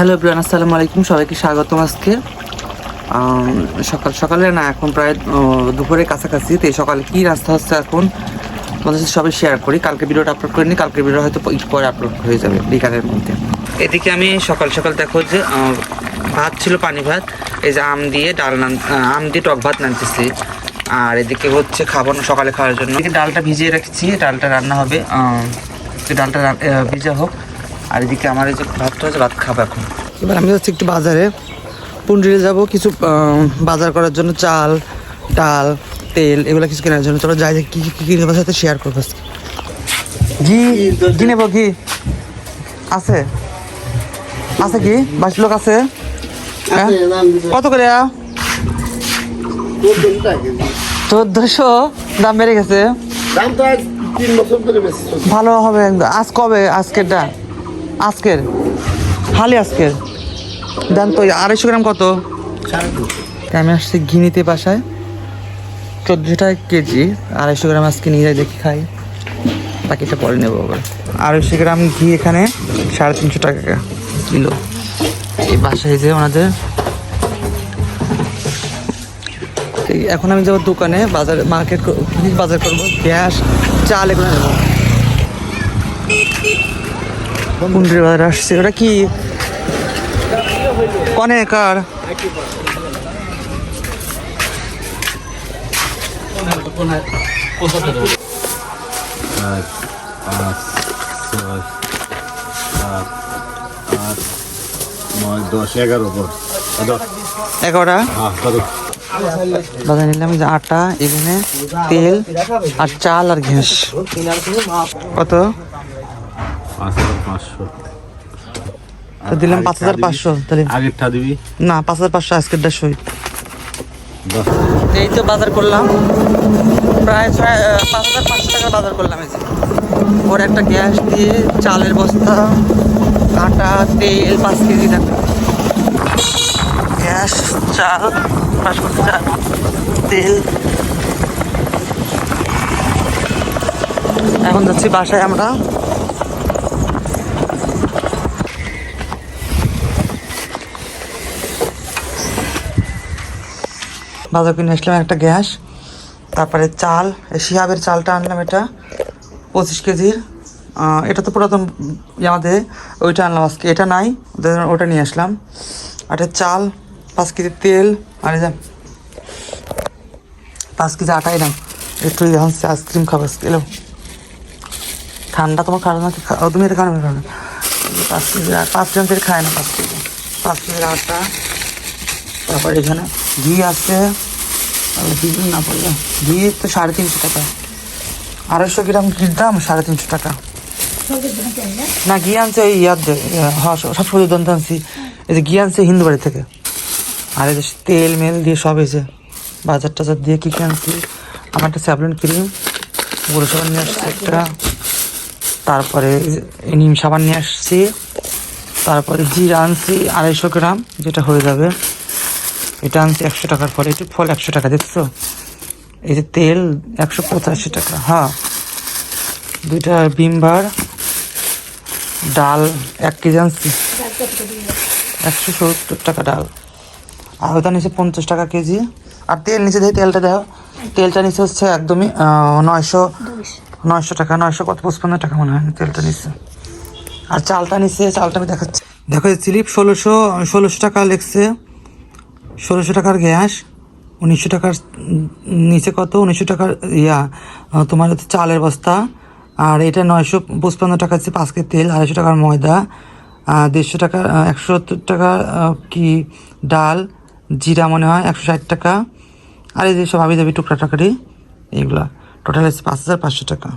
Hello Brian আসসালামু আলাইকুম। সবাইকে স্বাগতম আজকে। সকাল, সকালে না, এখন প্রায় দুপুরের কাছাকাছি, তো এই সকালে কী রাস্তা হচ্ছে এখন, তোমাদের সাথে সবাই শেয়ার করি। কালকে ভিডিওটা আপলোড করে করিনি, কালকে ভিডিও হয়তো পরে আপলোড হয়ে যাবে, বিকালের মধ্যে। এদিকে আমি সকাল সকাল দেখো যে ভাত ছিল পানি ভাত, এই যে আম দিয়ে ডাল নান আম দিয়ে টক ভাত নানতেছি। আর এদিকে হচ্ছে খাবার সকালে খাওয়ার জন্য। ডালটা ভিজিয়ে রাখছি, ডালটা রান্না হবে ডালটা ভিজা হোক। আর এদিকে আমার এই যে ভাতটা হচ্ছে ভাত খাব এখন। এবার আমি যাচ্ছি একটু বাজারে। পুন্ডিরে যাব কিছু বাজার করার জন্য চাল ডাল তেল এগুলো কিছু কেনার জন্য। চলো যাই কি কি কিনে তোমার সাথে শেয়ার করব আজকে। ঘি ঘি নেব ঘি। আছে? আছে কি? বাসি লোক আছে? হ্যাঁ? কত করে? চোদ্দশো? দাম বেড়ে গেছে? দাম তো আজ তিন বছর ধরে বেশি চলছে। ভালো হবে। আজ কবে? আজকেরটা? আজকের? হালি আজকের। দেন তো, আড়াইশো গ্রাম কত? আমি আসছি ঘি নিতে বাসায়। চোদ্দোশো টাকা কেজি। আড়াইশো গ্রাম আজকে নিয়ে যাই, দেখি খাই। বাকিটা পরে নেব আবার। আড়াইশো গ্রাম ঘি এখানে, সাড়ে তিনশো টাকা কিলো। এই বাসায় যে ওনাদের এখন আমি যাব দোকানে, বাজার মার্কেট বাজার করব। গ্যাস, চাল এগুলো নেব। কুন্ড্রি বাজার আসছে। ওটা কি? দশ এগারো এগারোটা? নিলাম আটা, এখানে তেল আর চাল আর ঘ্যাস কত পাঁচ হাজার পাঁচশো তো দিলাম পাঁচ হাজার পাঁচশো তাহলে। আগেরটা দিবি? না পাঁচ হাজার পাঁচশো আজকের দেড়শো দশ এই তো বাজার করলাম। প্রায় ছয় পাঁচ হাজার পাঁচশো টাকা বাজার করলাম এই যে। ওর একটা গ্যাস দিয়ে চালের বস্তা আটা তেল পাঁচ কেজি টাকা। গ্যাস চাল বাসমতি চাল তেল। এখন যাচ্ছি বাসায় আমরা। বাজার কিনে আসলাম একটা গ্যাস, তারপরে চাল শিহাবের চালটা আনলাম এটা, পঁচিশ কেজির। এটা তো পুরাতন আমাদের ওইটা আনলাম আজকে। এটা নাই ওটা নিয়ে আসলাম। এটা চাল, পাঁচ কেজি তেল, আর পাঁচ কেজি আটাই দাম একটু এখন আইসক্রিম খাব এলো। ঠান্ডা তোমার খারাপ না তুমি এটা না পাঁচ কেজি পাঁচ জন খায় না পাঁচ কেজি পাঁচ কেজির আটা। তারপর এখানে ঘি আর ঘি না পড়লে ঘি তো সাড়ে তিনশো টাকা। আড়াইশো গ্রাম ঘির দাম সাড়ে তিনশো টাকা। না, ঘি আনছে ওই ইয়ার দে- হ্যাঁ সব সব সবজি দন্ত আনছি। এই যে ঘি আনছে হিন্দু বাড়ি থেকে। আর এই তেল মেল দিয়ে সব এসে বাজার টাজার দিয়ে কী কী আনছি। আমার একটা স্যাভলন ক্রিম, গুঁড়ো সাবান নিয়ে আসছি একটা। তারপরে নিম সাবান নিয়ে আসছি। তারপরে জিরা আনছি আড়াইশো গ্রাম, যেটা হয়ে যাবে। এটা আনছি একশো টাকার পরে এটি ফল একশো টাকা, দেখছ? এই যে তেল একশো পঁচাশি টাকা হ্যাঁ। দুইটা বিমবার ডাল এক কেজি আনছি। একশো সত্তর টাকা ডাল। আর ওটা নিচে পঞ্চাশ টাকা কেজি। আর তেল নিচে দেখি তেলটা দেখো তেলটা নিচে হচ্ছে একদমই নয়শো নয়শো টাকা, নয়শো কত পঁচপান্ন টাকা মনে হয় তেলটা নিচে আর চালটা নিচে চালটা আমি দেখাচ্ছি। দেখো স্লিপ ষোলোশো ষোলোশো টাকা লেগছে। ষোলোশো টাকার গ্যাস, উনিশশো টাকার নিচে কত? উনিশশো টাকার ইয়া তোমার হচ্ছে চালের বস্তা, আর এটা নয়শো পঁচপান্ন টাকা হচ্ছে পাঁচ কেজি তেল, আড়াইশো টাকার ময়দা দেড়শো টাকা একশো সত্তর টাকা কি ডাল, জিরা মনে হয়, একশো ষাট টাকা, আর এই যে সব আবি দাবি টুকরা টাকারি, এগুলা। টোটাল হচ্ছে পাঁচ হাজার পাঁচশো টাকা।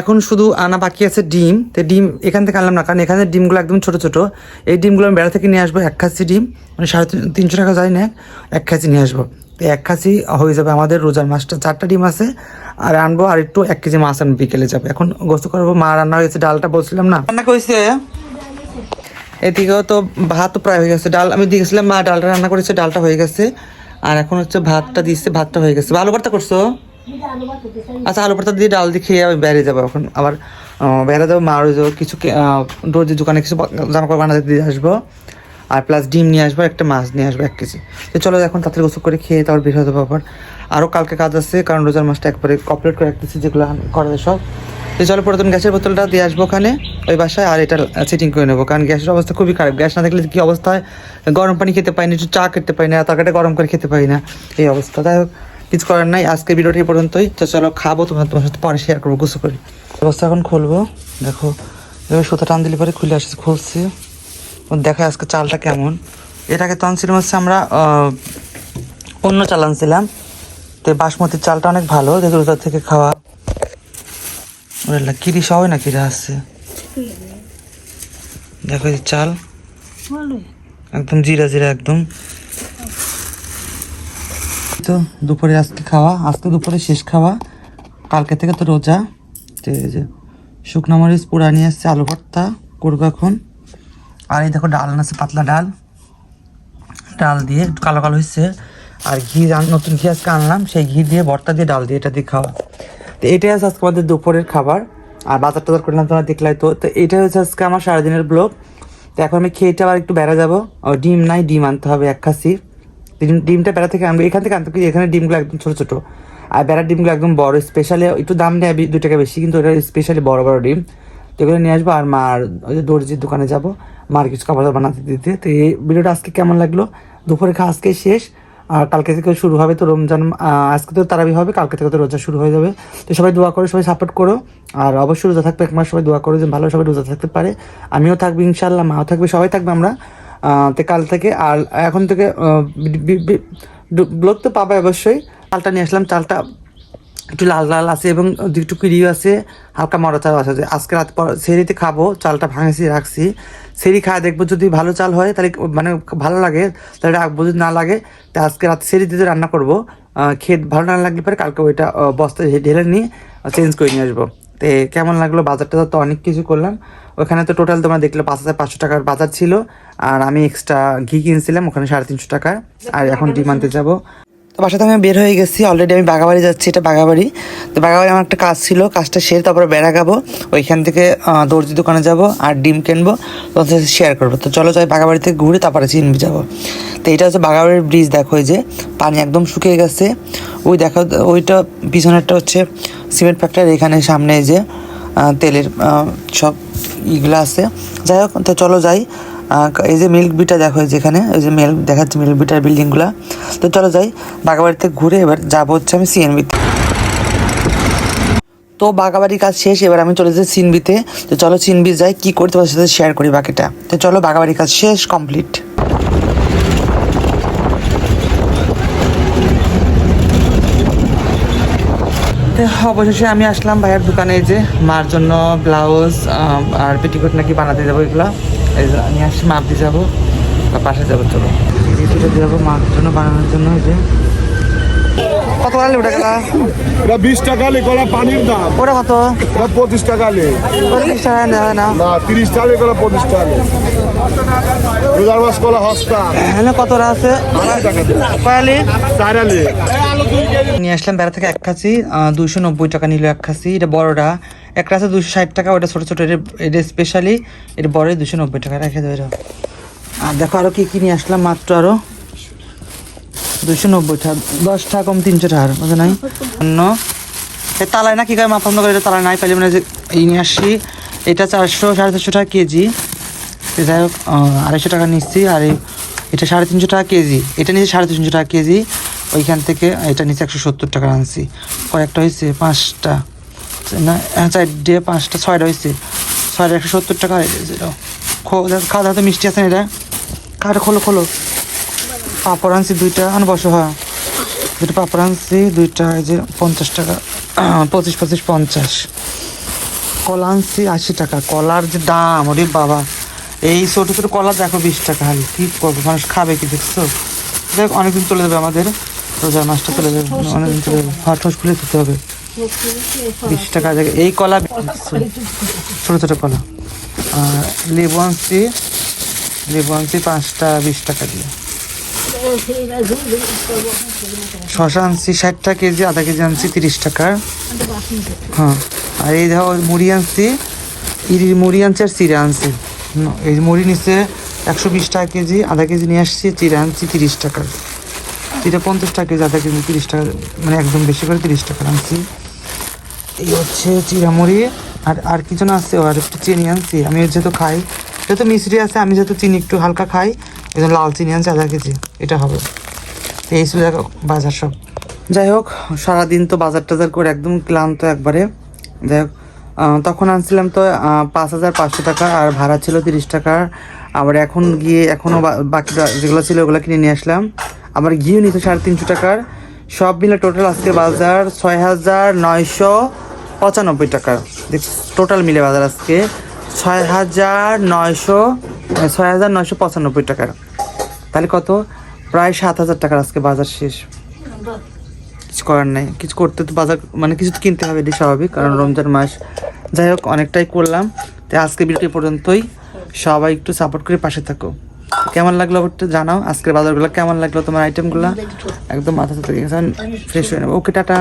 এখন শুধু আনা বাকি আছে ডিম। তো ডিম এখান থেকে আনলাম না কারণ এখানে ডিমগুলো একদম ছোট ছোট। এই ডিমগুলো আমি বেড়া থেকে নিয়ে আসব এক খাসি ডিম মানে সাড়ে তিন- তিনশো টাকা যাই না এক খাসি নিয়ে আসব। তো এক খাসি হয়ে যাবে আমাদের রোজার মাছটা চারটা ডিম আছে আর আনব আর একটু এক কেজি মাছ আনব বিকেলে যাবে। এখন গোস্ত করব মা রান্না হয়েছে ডালটা বলছিলাম না। রান্না করেছে এদিকেও তো ভাত প্রায় হয়ে গেছে। ডাল আমি দিয়েছিলাম মা ডালটা রান্না করেছে ডালটা হয়ে গেছে। আর এখন হচ্ছে ভাতটা দিচ্ছে ভাতটা হয়ে গেছে। ভালো ভর্তা করছ? আচ্ছা আলু ভর্তা দিয়ে ডাল দিয়ে খেয়ে আমি বেরিয়ে যাব এখন। আবার বেড়ে যাব মার যাব কিছু রোজের দোকানে কিছু জামা কাপড় বানাতে দিয়ে আসব। আর প্লাস ডিম নিয়ে আসব, একটা মাছ নিয়ে আসব, এক কেজি। তো চলো এখন তাড়াতাড়ি গোসল করে খেয়ে তারপর বের হতে পারব আরও কালকে কাজ আছে, কারণ রোজার মাছটা একবারে কমপ্লিট করে রাখতেছি, যেগুলো করা যায় সব। তো চলো পুরাতন গ্যাসের বোতলটা দিয়ে আসব ওখানে, ওই বাসায়, আর এটা সেটিং করে নেব, কারণ গ্যাসের অবস্থা খুবই খারাপ। গ্যাস না থাকলে কি অবস্থা হয়? গরম পানি খেতে পাই না, একটু চা খেতে পাই না তরকারিটা গরম করে খেতে পাই না। এই অবস্থা, যাই হোক। কিছু করার নাই। আজকের ভিডিওটা পর্যন্তই। তো চলো খাব তোমার তোমার সাথে পরে শেয়ার করব গুছো করি। অবস্থা এখন খুলবো। দেখো এবার সুতা টান দিলে পরে খুলে আসছে খুলছি। দেখা আজকে চালটা কেমন। এটাকে তো আনছিলাম হচ্ছে আমরা অন্য চাল আনছিলাম। তো বাসমতির চালটা অনেক ভালো দেখো ওটার থেকে খাওয়া। কিরি সবাই না কিরা আসছে দেখো চাল। একদম জিরা জিরা একদম। তো দুপুরে আজকে খাওয়া, আজকে দুপুরে শেষ খাওয়া। কালকে থেকে তো রোজা। ঠিক আছে শুকনো মরিচ পুরা নিয়ে আসছে আলু ভর্তা করব এখন। আর এই দেখো ডাল আছে পাতলা ডাল। ডাল দিয়ে কালো কালো হয়েছে। আর ঘি নতুন ঘি আজকে আনলাম, সেই ঘি দিয়ে, ভর্তা দিয়ে, ডাল দিয়ে এটা দিয়ে খাওয়া। তো এটাই আছে আজকে আমাদের দুপুরের খাবার। আর বাজার টাজার করলাম তোমরা দেখলাই তো। তো এটাই হচ্ছে আজকে আমার সারাদিনের ব্লগ। তো এখন আমি খেয়েটা আবার একটু বেড়া যাব। ডিম নাই, ডিম আনতে হবে, এক খাসি। ডিম, ডিমটা বেড়া থেকে আনব। এখান থেকে আনতে এখানে ডিমগুলো একদম ছোটো ছোটো। আর বেড়ার ডিমগুলো একদম বড় স্পেশালি একটু দাম নেয় দু টাকা বেশি, কিন্তু ওটা স্পেশালি বড় বড় ডিম। তো এগুলো নিয়ে আসব। আর মার, ওই যে দর্জির দোকানে যাব। মার কিছু খাবার বানাতে দিতে। তো এই ভিডিওটা আজকে কেমন লাগল? দুপুরে খাওয়া আজকে শেষ। আর কালকে থেকে শুরু হবে তো রমজান আজকে তো তারাবি হবে, কালকে থেকে তো রোজা শুরু হয়ে যাবে। তো সবাই দোয়া করো, সবাই সাপোর্ট করো। আর অবশ্যই রোজা থাকবে। এক মাস সবাই দোয়া করো যে ভালো সবাই রোজা থাকতে পারে। আমিও থাকব ইনশাল্লাহ মাও থাকবে, সবাই থাকবে আমরা। তো কাল থেকে আর এখন থেকে ব্লগ তো পাবে অবশ্যই। চালটা নিয়ে আসলাম চালটা একটু লাল লাল আছে এবং একটু কিরিও আছে হালকা মরা চাল আছে আজকে রাত পর সেরিতে খাব চালটা ভাঙেছি রাখছি। সেরি খায় দেখব যদি ভালো চাল হয় তাহলে মানে ভালো লাগে তাহলে রাখব যদি না লাগে তা আজকে রাত সেরিতে রান্না করব। খেয়ে ভালো না লাগলে পরে কালকে ওইটা আহ, বস্তায় ঢেলে নিয়ে চেঞ্জ করে নিয়ে আসব। তো কেমন লাগল? বাজারটা তো অনেক কিছু করলাম। ওখানে তো টোটাল তোমরা দেখলে পাঁচ হাজার পাঁচশো টাকার বাজার ছিল, আর আমি এক্সট্রা ঘি কিনছিলাম, ওখানে সাড়ে তিনশো টাকা আর এখন ডিম আনতে যাব। তো বাসা বাসাতে আমি বের হয়ে গেছি অলরেডি আমি বাগাবাড়ি যাচ্ছি, এটা বাগাবাড়ি তো বাগাবাড়ি আমার একটা কাজ ছিল, কাজটা সেরে তারপরে বেড়া গাবো ওইখান থেকে দর্জি দোকানে যাব আর ডিম কিনবো, তোমাদের সাথে শেয়ার করব। তো চলো যাই বাগাবাড়ি থেকে ঘুরে, তারপরে চিনবি যাব। তো এটা হচ্ছে বাগাবাড়ির ব্রিজ দেখো যে, পানি একদম শুকিয়ে গেছে। ওই দেখো, ওইটা পিছনেরটা হচ্ছে সিমেন্ট ফ্যাক্টরি এখানে সামনে যে তেলের সব ইগুলো আছে। যাই হোক, তো চলো যাই। এই যে মিল্ক বিটা দেখো যেখানে ওই যে মিল্ক দেখাচ্ছে মিল্ক বিটার বিল্ডিংগুলো। তো চলো যাই বাগাবাড়িতে ঘুরে এবার যাব হচ্ছে আমি সিএনবিতে। তো বাঘাবাড়ির কাজ শেষ, এবার আমি চলে যাই সিনবিতে তো চলো সিনবি যাই, কী করতে তোমাদের সাথে শেয়ার করি বাকিটা। তো চলো বাঘাবাড়ির কাজ শেষ কমপ্লিট অবশেষে আমি আসলাম ভাইয়ের দোকানে যে মার জন্য ব্লাউজ আর পেটিকোট নাকি বানাতে যাব এগুলো। এই আমি আসছি মাপ দিয়ে যাব, বা পাশে যাব, চলো। যাব মার জন্য বানানোর জন্য যে। কত গেল ওটা গেলা? এটা বিশ টাকা লে কলা পানির দাম। ওটা কত? এটা পঁচিশ টাকা লে পঁচিশ টাকা নেওয়া না? না তিরিশ টাকা লে কলা পঁচিশ টাকা লে রোজার মাস কলা হস্তা। এখানে কত আছে? কয়ালি চারা লে নিয়ে আসলাম বেড়া থেকে এক খাসি দুশো নব্বই টাকা নিল এক খাসি এটা বড়টা। একটা আছে দুশো ষাট টাকা ওটা ছোটো ছোটো এটা এটা স্পেশালি এটা বড় দুশো নব্বই টাকা রেখে দেবে আর দেখো আরও কী কী নিয়ে আসলাম মাত্র আরও দুশো নব্বই টাকা দশ টাকা কম তিনশো টাকা বুঝে নাই? অন্য। তালায় না কী করে মাপ করে এটা তালায় নাই পাইলে মানে যে এই নিয়ে আসছি। এটা চারশো সাড়ে চারশো টাকা কেজি যাই হোক আড়াইশো টাকা নিচ্ছি আর এটা সাড়ে তিনশো টাকা কেজি। এটা নিচে সাড়ে তিনশো টাকা কেজি। ওইখান থেকে এটা নিচে একশো সত্তর টাকা আনছি। কয়েকটা হয়েছে পাঁচটা। না হ্যাঁ, চারটে পাঁচটা ছয়টা হয়েছে। ছয়টা একশো সত্তর টাকা হয়ে দেখো, খাওয়া দাওয়া তো মিষ্টি আছে না এটা? কাটা খোলো খোলো। পাঁপড় আনছি দুইটা আন বসো হ্যাঁ। দুটো পাঁপড় আনছি দুইটা এই যে পঞ্চাশ টাকা পঁচিশ পঁচিশ, পঞ্চাশ। কলা আনছি আশি টাকা। কলার যে দাম, ওরে বাবা। এই ছোটো ছোটো কলা দেখো বিশ টাকা হালি কি করব, মানুষ খাবে কি দেখছ? দেখ, অনেকদিন চলে যাবে আমাদের। রোজার মাসটা চলে যাবে, অনেকদিন চলে যাবে। হট ঠোস খুলে খেতে হবে। বিশ টাকা জায়গায় এই কলা ছোটো ছোটো কলা। আর লেবু আনছি লেবু আনছি পাঁচটা বিশ টাকা দিয়ে। শশা আনছি ষাট টাকা কেজি, আধা কেজি আনছি, তিরিশ টাকার। হ্যাঁ আর এই দেখো, মুড়ি আনছি ইরি মুড়ি আনছি আর চিড়ে আনছি। এই মুড়ি নিচ্ছে একশো বিশ টাকা কেজি, আধা কেজি নিয়ে আসছি, চিড়া আনছি তিরিশ টাকার। চিড়া পঞ্চাশ টাকা কেজি, আধা কেজি তিরিশ টাকা মানে একদম বেশি করে তিরিশ টাকা আনছি। এই হচ্ছে চিড়ামুড়ি আর আর কিছু না আছে আর একটু চিনি আনছি। আমি যেহেতু খাই, যেহেতু মিশ্রি আছে, আমি যেহেতু চিনি একটু হালকা খাই এই লাল চিনি আনছি, আধা কেজি, এটা হবে। এই দেখো বাজার সব। যাই হোক, সারাদিন তো বাজার টাজার করে একদম ক্লান্ত একবারে। যাই হোক তখন আনছিলাম তো পাঁচ হাজার পাঁচশো টাকা, আর ভাড়া ছিল তিরিশ টাকা। আবার এখন গিয়ে এখনও বাকি যেগুলো ছিল ওগুলো কিনে নিয়ে আসলাম। আবার ঘিও নিতে সাড়ে তিনশো টাকার। সব মিলে টোটাল আজকে বাজার ছয় হাজার নয়শো পঁচানব্বই টাকা দেখ টোটাল মিলে বাজার আজকে। ছয় হাজার নয়শো ছয় হাজার নয়শো পঁচানব্বই টাকার। তাহলে কত? প্রায় সাত হাজার টাকার আজকে বাজার শেষ। কিছু করার নাই। কিছু করতে তো বাজার মানে কিছু তো কিনতে হবে এটি স্বাভাবিক। কারণ রমজান মাস, যাই হোক, অনেকটাই করলাম। তাই আজকে ভিডিও এ পর্যন্তই। সবাই একটু সাপোর্ট করে পাশে থাকো। কেমন লাগল একটু জানাও। আজকের বাজারগুলো কেমন লাগল? তোমার আইটেমগুলো একদম মাথা থেকে ফ্রেশ হয়ে নেব। Okay tata.